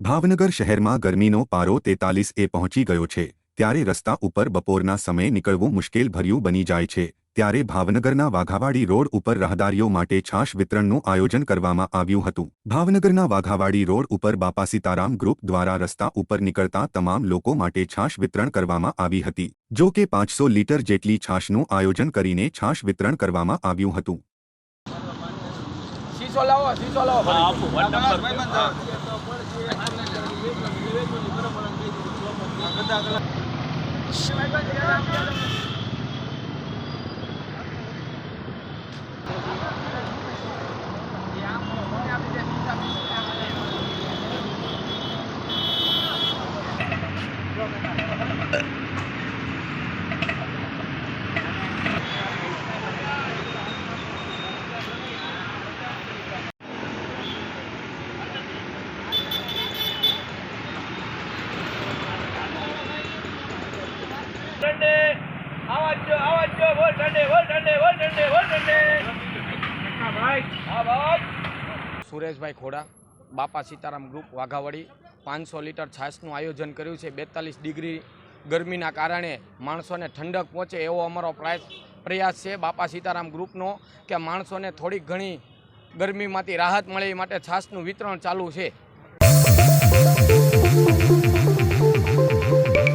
ભાવનગર શહેરમાં ગરમીનો પારો તેતાલીસ એ પહોંચી ગયો છે. ત્યારે રસ્તા ઉપર બપોરના સમયે નીકળવું મુશ્કેલ ભર્યું બની જાય છે. ત્યારે ભાવનગરના વાઘાવાડી રોડ ઉપર રાહદારીઓ માટે છાશ વિતરણનું આયોજન કરવામાં આવ્યું હતું. ભાવનગરના વાઘાવાડી રોડ ઉપર બાપા સીતારામ ગ્રુપ દ્વારા રસ્તા ઉપર નીકળતા તમામ લોકો માટે છાશ વિતરણ કરવામાં આવી હતી. જો કે પાંચસો લીટર જેટલી છાશનું આયોજન કરીને છાશ વિતરણ કરવામાં આવ્યું હતું. શીશો લાવો શીશો લાવો. આપો, વન નંબર. ઠંડે આવાજ જો બોલ ઠંડે બોલ ઠંડે બોલ ઠંડે બોલ ઠંડે. હા ભાઈ સુરેશભાઈ ખોડા, બાપા સીતારામ ગ્રુપ, વાઘાવાડી, પાંચસો લીટર છાશનું આયોજન કર્યું છે. બેતાલીસ ડિગ્રી ગરમીના કારણે માણસોને ઠંડક પહોંચે એવો અમારો પ્રયાસ પ્રયાસ છે બાપા સીતારામ ગ્રુપનો, કે માણસોને થોડીક ઘણી ગરમીમાંથી રાહત મળે એ માટે છાશનું વિતરણ ચાલુ છે.